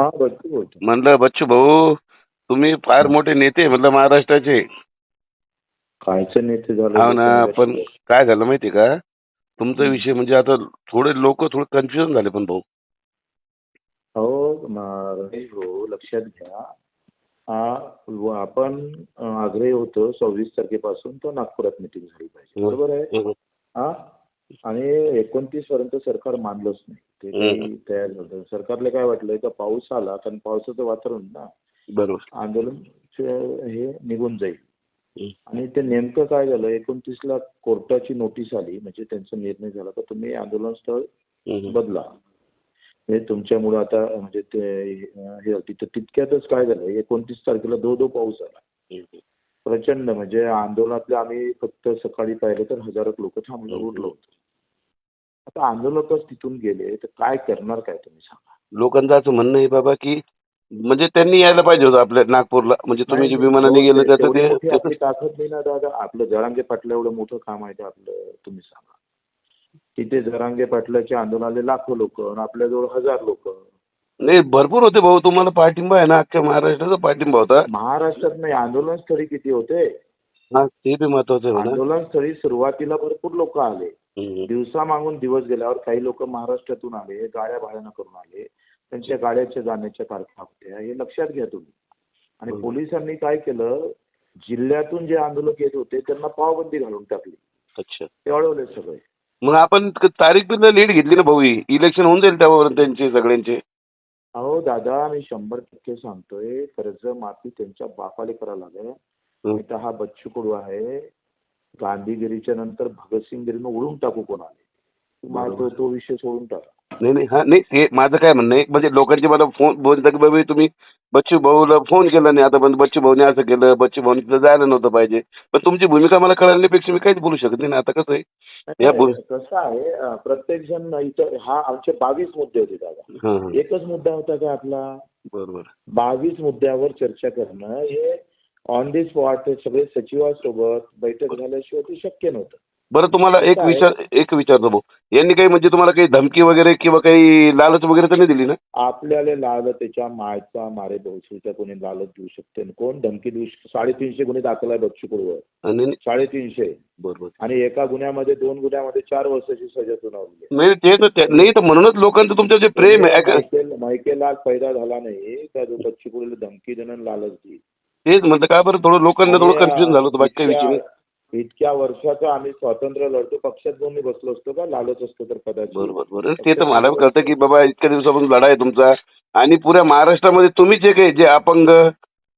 हा बच्चू बोलतो. म्हणलं बच्चू भाऊ तुम्ही फार मोठे नेते आहे म्हणलं महाराष्ट्राचे. कायचं नेते झालं? हो ना पण काय झालं माहिती का? तुमचा विषय म्हणजे आता थोडे लोक थोडे कन्फ्युजन झाले पण भाऊ. हो रमेश भाऊ लक्षात घ्या. आ, व आपण आग्रही होतो सव्वीस तारखेपासून तर नागपुरात मिटिंग झाली पाहिजे. हं. बरोबर आहे? हं. आणि एकोणतीस पर्यंत सरकार मानलंच नाही ते काही तयार झालं सरकारला काय वाटलं का पाऊस आला कारण पावसाचं वातावरण ना बरोबर आंदोलन हे निघून जाईल. आणि ते नेमकं काय झालं एकोणतीसला कोर्टाची नोटीस आली म्हणजे त्यांचा निर्णय झाला का तुम्ही आंदोलन स्थळ हं. बदला म्हणजे तुमच्यामुळे आता म्हणजे ते हे होती तर तितक्यातच काय झालं एकोणतीस तारखेला दो दो पाऊस आला. प्रचंड म्हणजे आंदोलनातले आम्ही फक्त सकाळी पाहिलं तर हजारो लोक थांबलं. उरलो होतो आता आंदोलकच तिथून गेले तर काय करणार काय तुम्ही सांगा? लोकांचं असं म्हणणं आहे बाबा की म्हणजे त्यांनी यायला पाहिजे होतं आपल्या नागपूरला. म्हणजे तुम्ही जे विमानाने गेलं त्याचं मोठी ते आपली ताकद नाही ना दादा. आपलं जरांगे पाटला एवढं मोठं काम आहे ते आपलं तुम्ही सांगा. तिथे जरांगे पाटलाच्या आंदोलनाले लाखो लोक आपल्याजवळ हजार लोक. नाही भरपूर होते भाऊ. तुम्हाला पाठिंबा आहे ना? अख्ख्या महाराष्ट्राचा पाठिंबा होता. महाराष्ट्रात नाही आंदोलन स्थळी किती होते? हा ते बी महत्वाचं आहे म्हणा. आंदोलन स्थळी सुरुवातीला भरपूर लोक आले. दिवसा मागून दिवस गेल्यावर काही लोक महाराष्ट्रातून आले गाड्या भाड्यानं करून आले त्यांच्या गाड्याच्या जाण्याच्या तारखा होत्या हे लक्षात घ्या तुम्ही. आणि. पोलिसांनी काय केलं जिल्ह्यातून जे आंदोलक येत होते त्यांना पावबंदी घालून टाकली. अच्छा. ते अडवले सगळे. मग आपण तारीख पण लीड घेतली ना भाऊ इलेक्शन होऊन जाईल त्यावर त्यांचे सगळ्यांचे. अहो दादा मी शंभर टक्के सांगतोय कर्ज माफी त्यांच्या बापाले करावं लागेल. हा बच्चू कडू आहे. गांधीगिरीच्या नंतर भगतसिंगगिरीनं उडून टाकू कोणाला? तुम्हाला तो तो विषय सोडून टाका. नाही नाही हा नाही ते माझं काय म्हणणं आहे? म्हणजे लोकांचे मला फोन बोलतात की बाबा तुम्ही बच्चू भाऊला फोन केला नाही. आता पण बच्चू भाऊने असं केलं. बच्चू भाऊने तिथं जायला नव्हतं पाहिजे. पण तुमची भूमिका मला कळण्यापेक्षा मी काहीच बोलू शकत नाही. ना आता कसं आहे? या बोल कसं आहे प्रत्येक जण इथं हा आमचे बावीस मुद्दे होते दादा. एकच मुद्दा होता का आपला? बरोबर. बावीस मुद्द्यावर चर्चा करणं हे ऑन दी स्पॉट सगळे सचिवासोबत बैठक झाल्याशिवाय ते शक्य नव्हतं. बरं तुम्हाला एक काय? विचार एक विचारतो भाऊ यांनी काही म्हणजे तुम्हाला काही धमकी वगैरे किंवा काही लालच वगैरे तर नाही दिली ना? आपल्याला लाल त्याच्या मायचा मारे बहुसूच्या कोणी लालच देऊ शकते आणि कोण? धमकी देऊ शकते साडेतीनशे गुन्हे दाखल आहे कडूवर आणि साडेतीनशे. बरोबर आणि एका गुन्ह्यामध्ये दोन गुन्ह्यामध्ये चार वर्षाची सजा सुनावली आहे. नाही ते तर त्या- नाही तर म्हणूनच लोकांचं तुमचं जे प्रेम आहे मायकेल मायकेला पैदा झाला नाही. बच्चू कडूला धमकी देणं आणि लालच देईल. तेच म्हणतं का बरं? थोडं लोकांना थोडं कन्फ्युजन झालं होतं बाकी काही नाही. इतक्या- वर्षाचं आम्ही स्वातंत्र्य लढतो पक्षात जाऊन मी बसलो असतो का? लालच असतो तर कदाचित. बरोबर बरोबर. ते तर मला कळतं की बाबा इतक्या दिवसापासून लढा आहे तुमचा. आणि पुऱ्या महाराष्ट्रामध्ये तुम्ही जे काही जे अपंग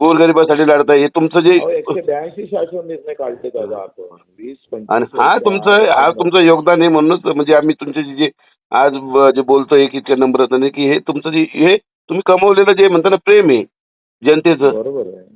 गोरगरिबासाठी लढताय हे तुमचं जे अहो, एकशे ब्याऐंशी शासन निर्णय काढले दादा आपण. वीस आणि पंचवीस हा तुमचं हा तुमचं योगदान आहे म्हणूनच म्हणजे आम्ही तुमचे जे- जे आज ब- जे बोलतोय की इतक्या नम्रतेने की हे तुमचं जे हे तुम्ही कमवलेलं जे म्हणता ना प्रेम आहे जनतेचं. बरोबर आहे.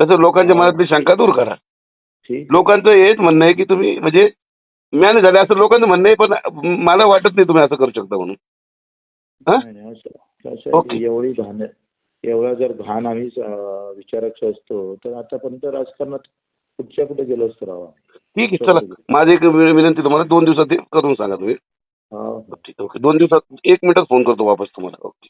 तसं लोकांच्या मनातली शंका दूर करा. ठीक. लोकांचं हेच म्हणणं आहे की तुम्ही म्हणजे मॅनेज झाले असं लोकांचं म्हणणं आहे पण मला वाटत नाही तुम्ही असं करू शकता म्हणून. हा? नाही, नाही, असं कसं आहे ओके. की एवढी घाण एवढा जर घाण आम्ही अं, विचारायचो असतो तर आतापर्यंत राजकारणात कुठच्या कुठे गेलो असतो राव आम्ही. ठीक आहे चला. माझी एक वि- विनंती तुम्हाला दोन दिवसात करून सांगा तुम्ही. हा. ठीक ओके. दोन दिवसात एक मिनिटात फोन करतो वापस तुम्हाला. ओके.